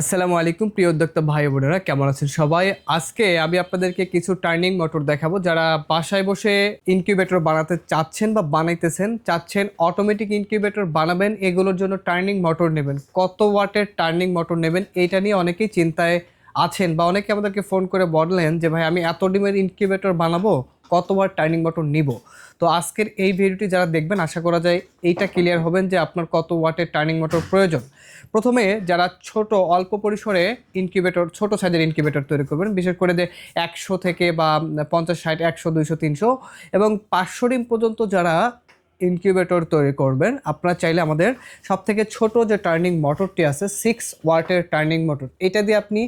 আসসালামু আলাইকুম, প্রিয় উদ্যোক্তা ভাই বোনেরা, কেমন আছেন সবাই? আজকে আমি আপনাদেরকে কিছু টার্নিং মোটর দেখাবো, যারা বাসায় বসে ইনকিউবেটর বানাতে চাচ্ছেন বা বানাইতেছেন, চাচ্ছেন অটোমেটিক ইনকিউবেটর বানাবেন, এগুলোর জন্য টার্নিং মোটর নেবেন। কত ওয়াটের টার্নিং মোটর নেবেন এইটা নিয়ে অনেকেই চিন্তায় আছেন বা অনেকে আমাদেরকে ফোন করে বললেন যে, ভাই, আমি এত ডিমের ইনকিউবেটর বানাবো? কত ওয়াট টার্নিং মোটর নিব। তো আজকের এই ভিডিওটি যারা দেখবেন, আশা করা যায় এইটা ক্লিয়ার হবেন যে আপনার কত ওয়াটের টার্নিং মোটর প্রয়োজন। প্রথমে যারা ছোট, অল্প পরিসরে ইনকিউবেটর ছোট সাইজের ইনকিউবেটর তৈরি করবেন, বিশেষ করে যে একশো থেকে বা পঞ্চাশ, ষাট, একশো, দুইশো, তিনশো এবং পাঁচশো ডিম পর্যন্ত যারা ইনকিউবেটর তৈরি করবেন, আপনারা চাইলে আমাদের সব থেকে ছোট যে টার্নিং মোটরটি আছে সিক্স ওয়াটের টার্নিং মোটর এটা দিয়ে আপনি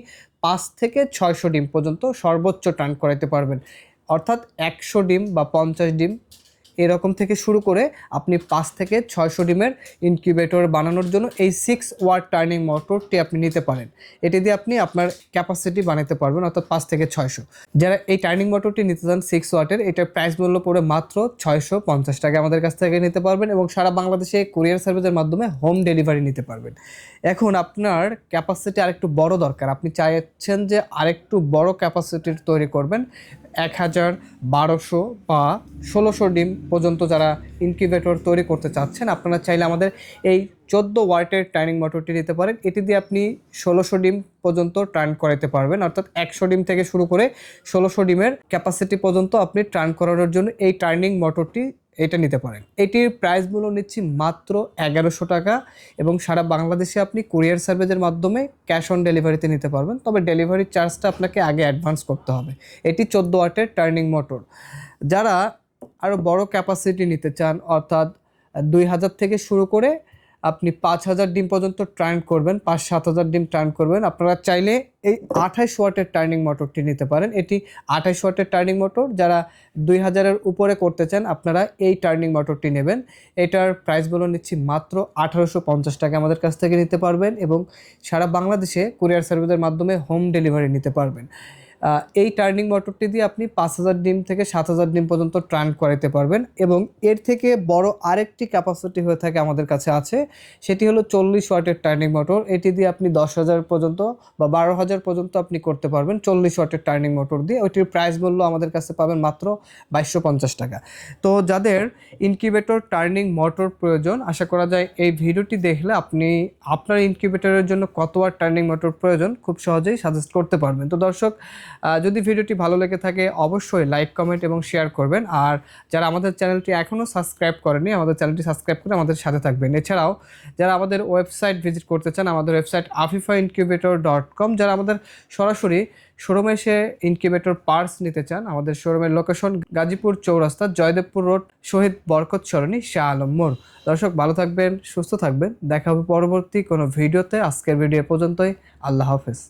পাঁচ থেকে ছয়শো ডিম পর্যন্ত সর্বোচ্চ টার্ন করাতে পারবেন। অর্থাৎ একশো ডিম বা পঞ্চাশ ডিম এরকম থেকে শুরু করে আপনি পাঁচ থেকে ছয়শো ডিমের ইনকিউবেটর বানানোর জন্য এই সিক্স ওয়াট টার্নিং মোটরটি আপনি নিতে পারেন। এটি দিয়ে আপনি আপনার ক্যাপাসিটি বানাতে পারবেন, অর্থাৎ পাঁচ থেকে ছয়শো। যারা এই টার্নিং মোটরটি নিতে চান সিক্স ওয়াটের এটার প্রাইস মূল্য পড়ে মাত্র ছয়শো পঞ্চাশ টাকা আমাদের কাছ থেকে নিতে পারবেন এবং সারা বাংলাদেশে কুরিয়ার সার্ভিসের মাধ্যমে হোম ডেলিভারি নিতে পারবেন। এখন আপনার ক্যাপাসিটি আরেকটু বড় দরকার। আপনি চাইছেন যে আরেকটু বড় ক্যাপাসিটির তৈরি করবেন। এক হাজার বারোশো বা ষোলোশো ডিম পর্যন্ত যারা ইনকিউবেটর তৈরি করতে চাচ্ছেন, আপনারা চাইলে আমাদের এই চোদ্দ ওয়াটের টার্নিং মোটরটি নিতে পারেন। এটি দিয়ে আপনি ষোলোশো ডিম পর্যন্ত টার্ন করাতে পারবেন। অর্থাৎ একশো ডিম থেকে শুরু করে ষোলোশো ডিমের ক্যাপাসিটি পর্যন্ত আপনি টার্ন করানোর জন্য এই টার্নিং মোটরটি এটা নিতে পারেন। এটির প্রাইস মূল্য নিচ্ছি মাত্র এগারোশো টাকা এবং সারা বাংলাদেশে আপনি কুরিয়ার সার্ভিসের মাধ্যমে ক্যাশ অন ডেলিভারিতে নিতে পারবেন। তবে ডেলিভারি চার্জটা আপনাকে আগে অ্যাডভান্স করতে হবে। এটি চোদ্দ ওয়াটের টার্নিং মোটর যারা আরও বড় ক্যাপাসিটি নিতে চান, অর্থাৎ দুই হাজার থেকে শুরু করে আপনি পাঁচ হাজার ডিম পর্যন্ত টার্ন করবেন, পাঁচ সাত হাজার ডিম টার্ন করবেন। আপনারা চাইলে এই আঠাইশ ওয়াটের টার্নিং মোটরটি নিতে পারেন। এটি আঠাইশ ওয়াটের টার্নিং মোটর যারা দুই হাজারের উপরে করতে চান, আপনারা এই টার্নিং মোটরটি নেবেন। এটার প্রাইসগুলো নিচ্ছি মাত্র আঠারোশো পঞ্চাশ টাকা আমাদের কাছ থেকে নিতে পারবেন এবং সারা বাংলাদেশে কুরিয়ার সার্ভিসের মাধ্যমে হোম ডেলিভারি নিতে পারবেন। এই টার্নিং মোটরটি দিয়ে আপনি পাঁচ হাজার ডিম থেকে সাত হাজার ডিম পর্যন্ত ট্রান করাতে পারবেন এবং এর থেকে বড় আরেকটি ক্যাপাসিটি হয়ে থাকে আমাদের কাছে আছে, সেটি হলো চল্লিশ ওয়াটের টার্নিং মোটর এটি দিয়ে আপনি দশ হাজার পর্যন্ত বা বারো হাজার পর্যন্ত আপনি করতে পারবেন চল্লিশ ওয়াটের টার্নিং মোটর দিয়ে। ওইটির প্রাইস মূল্য আমাদের কাছে পাবেন মাত্র বাইশশো পঞ্চাশ টাকা। তো যাদের ইনকিউবেটর টার্নিং মোটর প্রয়োজন, আশা করা যায় এই ভিডিওটি দেখলে আপনি আপনার ইনকিউবেটরের জন্য কত টার্নিং মোটর প্রয়োজন খুব সহজেই সাজেস্ট করতে পারবেন। তো দর্শক যদি ভিডিওটি ভালো লেগে থাকে, অবশ্যই লাইক কমেন্ট এবং শেয়ার করবেন। আর যারা আমাদের চ্যানেলটি এখনও সাবস্ক্রাইব করেনি আমাদের চ্যানেলটি সাবস্ক্রাইব করে আমাদের সাথে থাকবেন। এছাড়াও, যারা আমাদের ওয়েবসাইট ভিজিট করতে চান, আমাদের website Afifa incubator dot com যারা আমাদের সরাসরি শোরুমে এসে ইনকিউবেটর পার্টস নিতে চান, আমাদের শোরুমের লোকেশন গাজীপুর চৌরাস্তা, জয়দেবপুর রোড শহীদ বরকত সরণি, শাহ আলম মোড়। দর্শক, ভালো থাকবেন, সুস্থ থাকবেন। দেখা হবে পরবর্তী কোনো ভিডিওতে। আজকের ভিডিও পর্যন্তই। আল্লাহ হাফেজ।